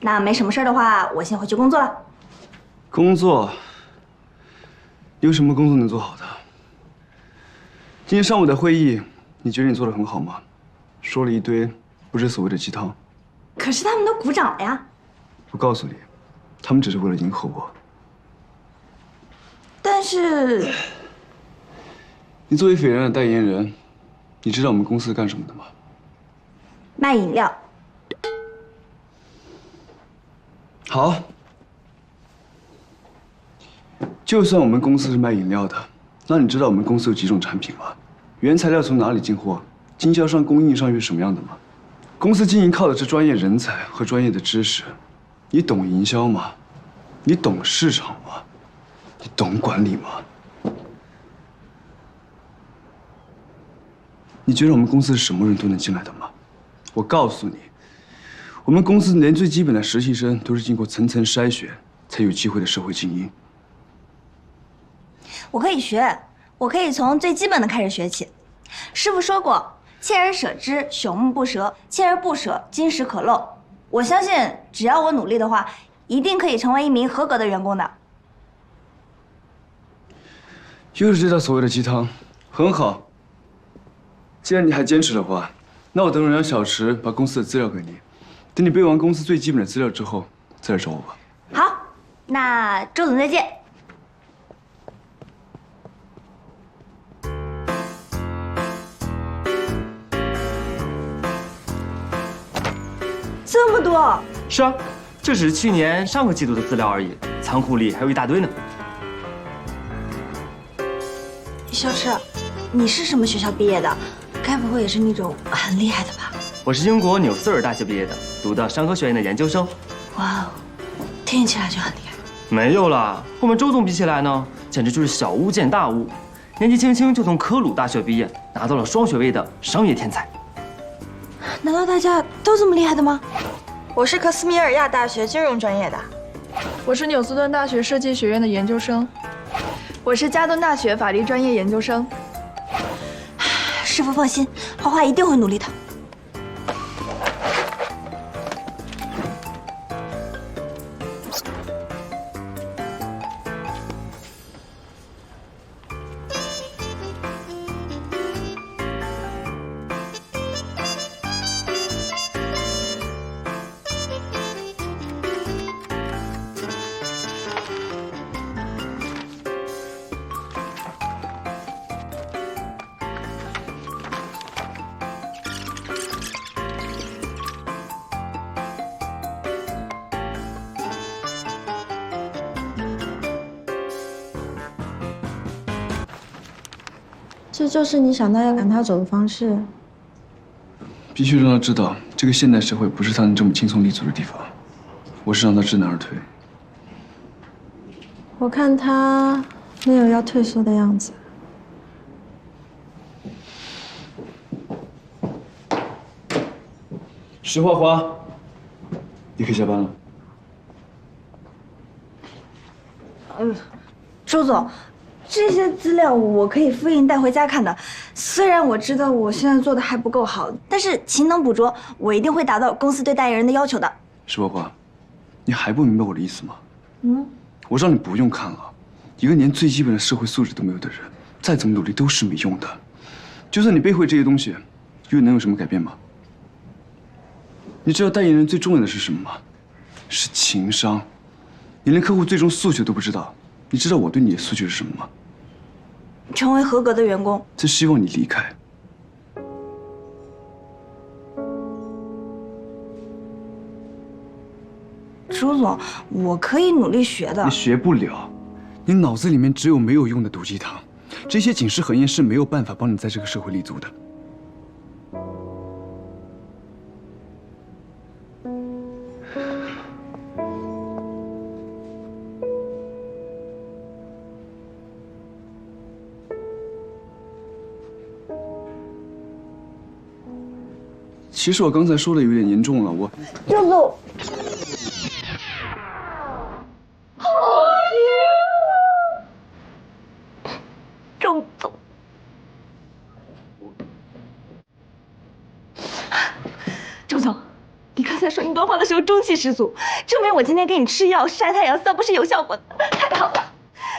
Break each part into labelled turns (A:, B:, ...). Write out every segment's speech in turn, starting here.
A: 那没什么事儿的话，我先回去工作了。
B: 工作？有什么工作能做好的？今天上午的会议，你觉得你做的很好吗？说了一堆不知所谓的鸡汤。
A: 可是他们都鼓掌了呀。
B: 我告诉你，他们只是为了迎合我。
A: 但是，
B: 你作为斐然的代言人，你知道我们公司干什么的吗？
A: 卖饮料。
B: 好，就算我们公司是卖饮料的，那你知道我们公司有几种产品吗？原材料从哪里进货？经销商、供应商又是什么样的吗？公司经营靠的是专业人才和专业的知识。你懂营销吗？你懂市场吗？你懂管理吗？你觉得我们公司是什么人都能进来的吗？我告诉你。我们公司连最基本的实习生都是经过层层筛选才有机会的社会精英。
A: 我可以学，我可以从最基本的开始学起。师傅说过：“锲而舍之，朽木不折；锲而不舍，金石可镂。”我相信，只要我努力的话，一定可以成为一名合格的员工的。
B: 又是这套所谓的鸡汤，很好。既然你还坚持的话，那我等会让小池把公司的资料给你。等你背完公司最基本的资料之后，再来找我吧。
A: 好，那周总再见。这么多？
C: 是啊，这只是去年上个季度的资料而已，仓库里还有一大堆呢。
A: 小池，你是什么学校毕业的？该不会也是那种很厉害的吧？
C: 我是英国纽斯尔大学毕业的，读的商科学院的研究生。哇
A: 哦，听起来就很厉害。
C: 没有啦，和我们周总比起来呢，简直就是小巫见大巫。年纪轻轻就从科鲁大学毕业，拿到了双学位的商业天才。
A: 难道大家都这么厉害的吗？
D: 我是克斯米尔亚大学金融专业的。
E: 我是纽斯顿大学设计学院的研究生。我是加顿大学法律专业研究生。
A: 师傅放心，花花一定会努力的。
F: 这就是你想到要赶他走的方式。
B: 必须让他知道，这个现代社会不是他能这么轻松立足的地方。我是让他知难而退。
F: 我看他没有要退缩的样子。
B: 石花花，你可以下班了。
A: 嗯，周总。这些资料我可以复印带回家看的。虽然我知道我现在做的还不够好，但是勤能补拙，我一定会达到公司对代言人的要求的。
B: 石花花，你还不明白我的意思吗？嗯，我让你不用看了。一个连最基本的社会素质都没有的人，再怎么努力都是没用的。就算你背会这些东西，又能有什么改变吗？你知道代言人最重要的是什么吗？是情商。你连客户最终诉求都不知道，你知道我对你的诉求是什么吗？
A: 成为合格的员工，
B: 真希望你离开。
A: 朱总，我可以努力学的。
B: 你学不了，你脑子里面只有没有用的毒鸡汤，这些警示和验是没有办法帮你在这个社会立足的。其实我刚才说的有点严重了，我。
A: 周总。周总。周总，你刚才说你端饭的时候中气十足，证明我今天给你吃药晒太阳散步是有效果的，太好了！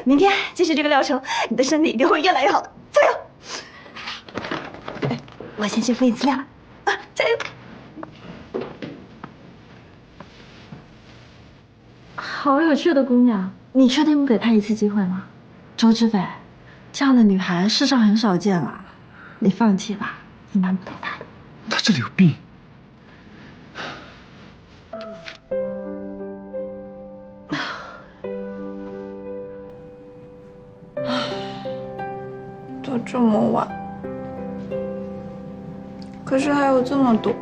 A: 明天继续这个疗程，你的身体一定会越来越好的，加油！哎我先去复印资料了，啊，加油！
F: 好有趣的姑娘，你确定不给她一次机会吗？周志斐，这样的女孩世上很少见了，你放弃吧，你瞒不了她的。
B: 他这里有病。
E: 都这么晚，可是还有这么多。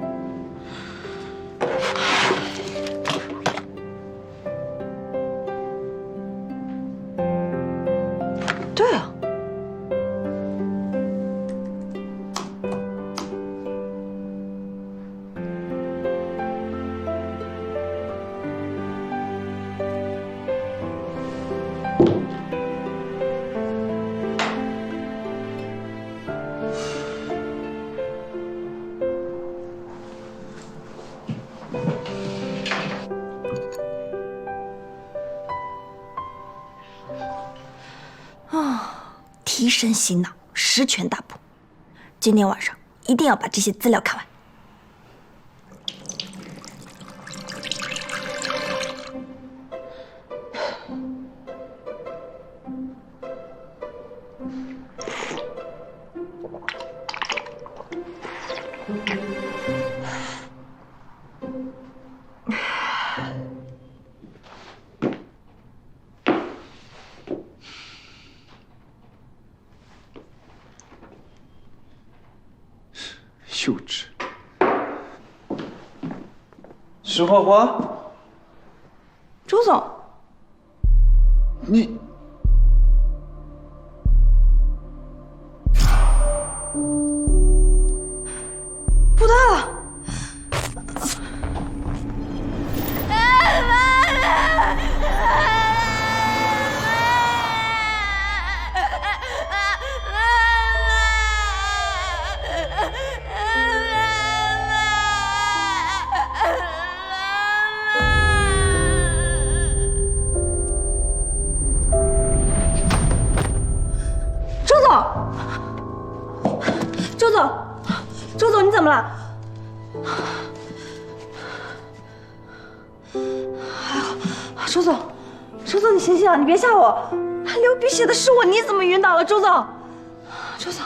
A: 提神醒脑，十全大补。今天晚上一定要把这些资料看完。
B: 幼稚。石花花，
A: 周总，
B: 你
A: 你！别吓我，流鼻血的是我，你怎么晕倒了？周总，周总，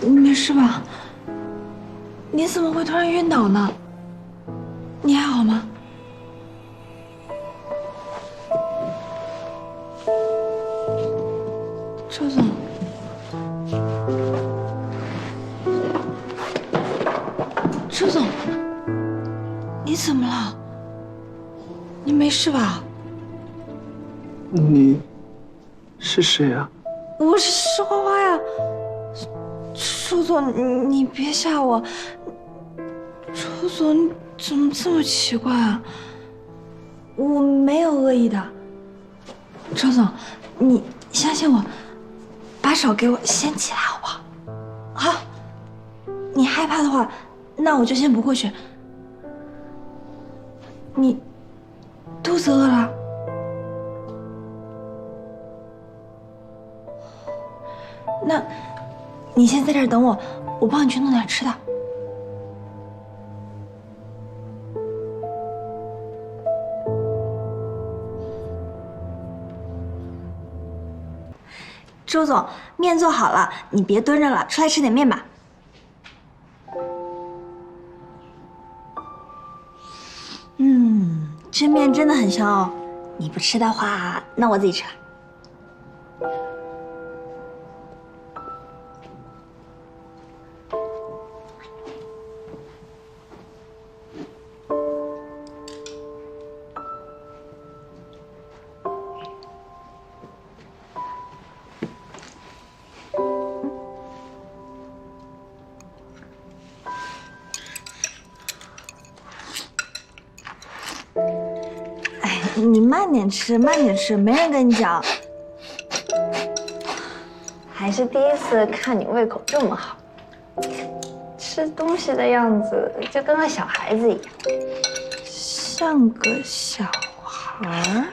A: 你没事吧？你怎么会突然晕倒呢？你还好吗？周总，周总，你怎么了？你没事吧？
B: 你是谁啊？
A: 我是石花花呀。周总，你你别吓我。周总，你怎么这么奇怪啊？我没有恶意的。周总，你相信我，把手给我掀起来好不好？好。你害怕的话，那我就先不过去。你肚子饿了？那，你先在这儿等我，我帮你去弄点吃的。周总，面做好了，你别蹲着了，出来吃点面吧。这面真的很香哦。你不吃的话，那我自己吃吃，慢点吃，没人跟你讲。
F: 还是第一次看你胃口这么好。
A: 吃东西的样子就跟个小孩子一样，
D: 像个小孩儿。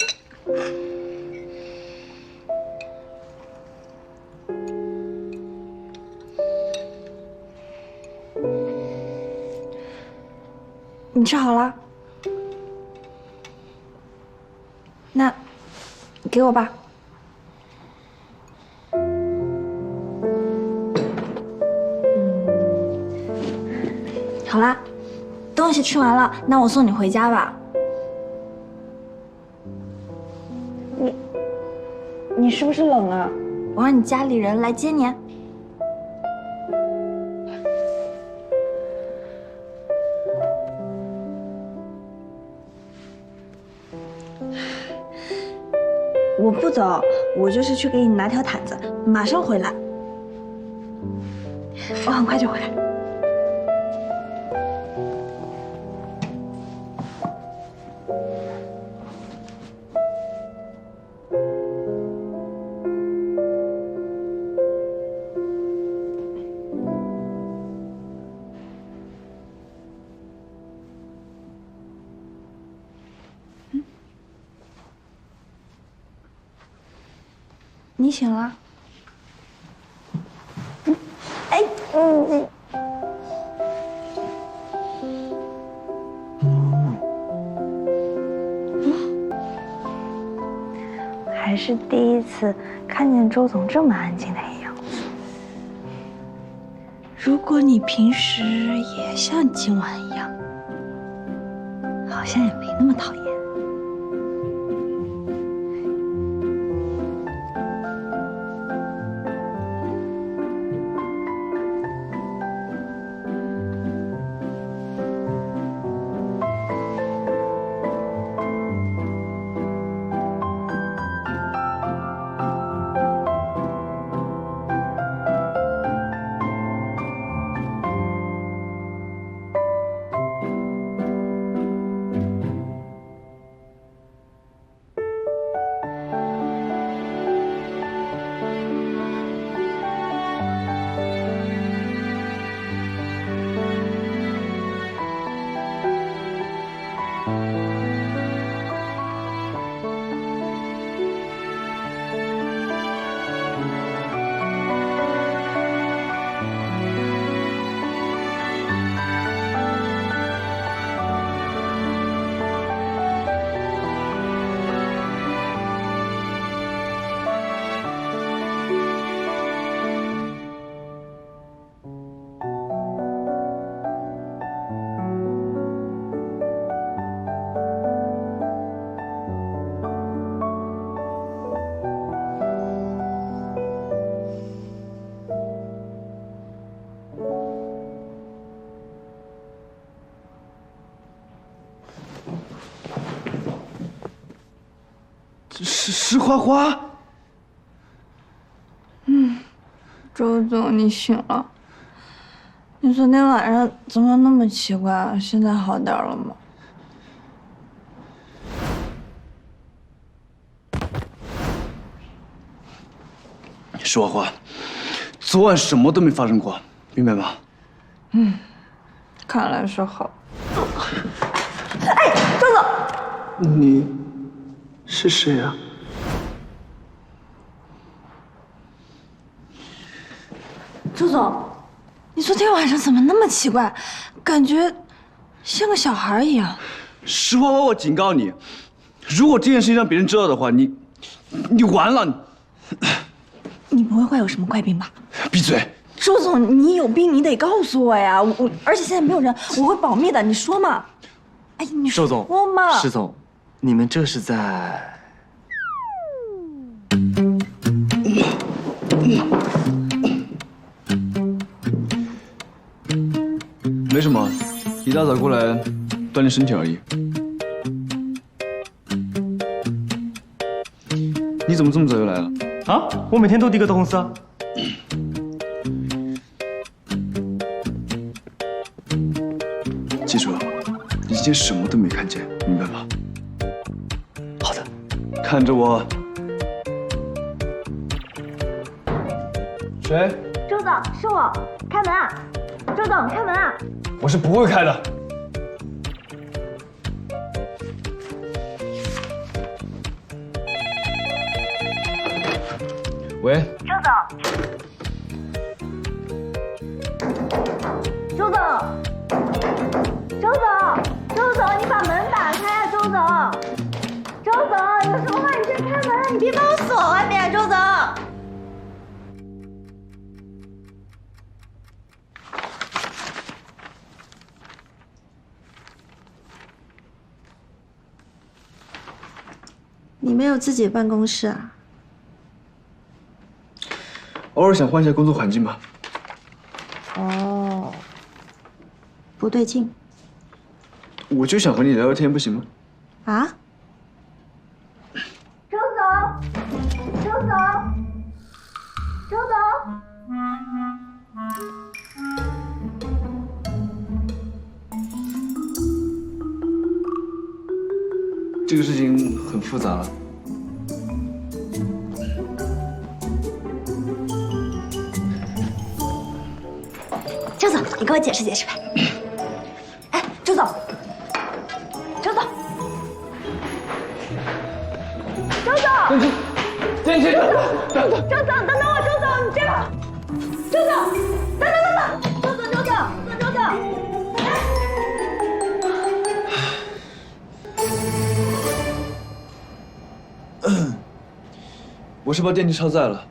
D: 你吃好了？给我吧。
A: 好啦，东西吃完了，那我送你回家吧。你，你是不是冷啊？我让你家里人来接你。不走，我就是去给你拿条毯子，马上回来。我很快就回来。你醒了？哎，嗯嗯，还是第一次看见周总这么安静的样子。如果你平时也像今晚一样，好像也没那么讨厌。
B: 石花花嗯，
D: 周总，你醒了？你昨天晚上怎么那么奇怪啊？现在好点了吗？
B: 石花花，昨晚什么都没发生过，明白吗？
D: 嗯看来是好。
B: 哎，周总你是谁啊？
D: 周总，你昨天晚上怎么那么奇怪？感觉像个小孩一样。
B: 石花花，我警告你，如果这件事情让别人知道的话，你你完了！
D: 你不会患有什么怪病吧？
B: 闭嘴！
D: 周总，你有病你得告诉我呀！我我而且现在没有人，我会保密的。你说嘛？哎，你
C: 周总
D: 说嘛？
C: 石总，你们这是在？
B: 没什么，一大早过来锻炼身体而已。你怎么这么早就来了？
C: 啊，我每天都第一个到公司啊。
B: 记住了，你今天什么都没看见，明白吗？
C: 好的。
B: 看着我。谁？
A: 周总，是我，开门啊！周总，开门啊！
B: 我是不会开的。喂，
A: 周总，周总，周总，你
F: 没有自己的办公室啊？
B: 偶尔想换一下工作环境吧。
F: 哦，不对劲
B: 我就想和你聊聊天，不行吗？
F: 啊？
B: 复杂了。
A: 周总，你给我解释解释呗。哎，周总，周总，周总，周总。周总，周总，
B: 我是把电梯超载了。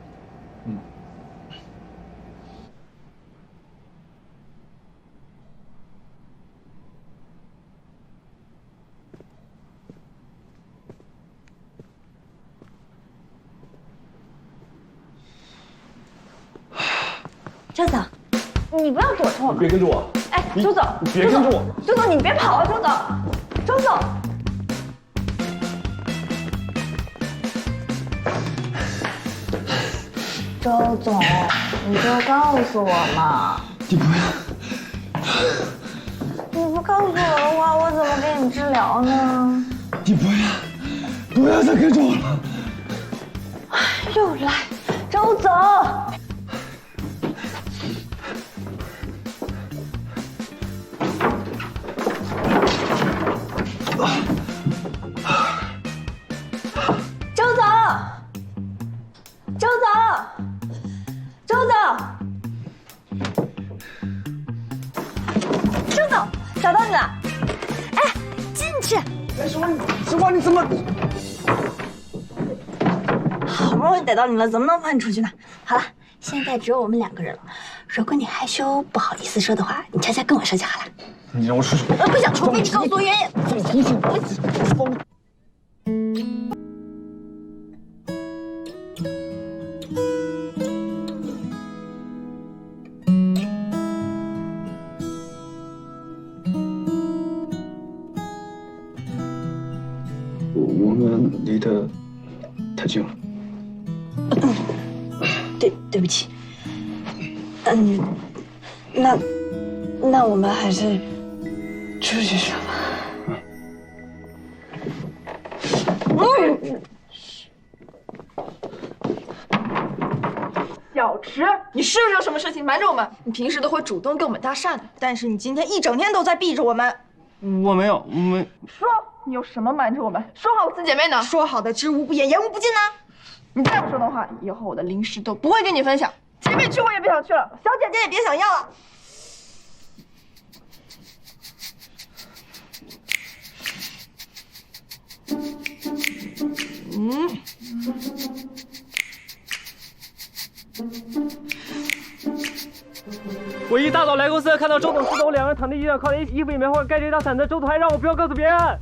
A: 周总，你不要躲着我你。
B: 别跟着我。
A: 哎，周总，
B: 你别跟着我。
A: 周总，你别跑啊，周总，周总。周总，你就告诉我嘛。
B: 你不要，
A: 你不告诉我的话，我怎么给你治疗呢？
B: 你不要，不要再跟着我了。
A: 又来，周总。逮到你了，怎么能放你出去呢？好了，现在只有我们两个人了。如果你害羞不好意思说的话，你悄悄跟我说就好了。
B: 你让我出去。
A: 我，不想，除非你告诉我原因。
B: 我们离得太近了。
A: 对，不起。嗯，那那我们还是出去说吧。
E: 小池，你是不是有什么事情瞒着我们？你平时都会主动跟我们搭讪的，但是你今天一整天都在避着我们。
C: 我没有，没。
E: 说你有什么瞒着我们？说好四姐妹呢？说好的知无不言，言无不尽呢？你再不说的话，以后我的零食都不会跟你分享。姐妹去我也不想去了，小姐姐也别想要了。
C: 嗯我一大早来公司，看到周董、司董两个人躺在地上，靠在一起，衣服也没换，盖着一大伞的。周董还让我不要告诉别人。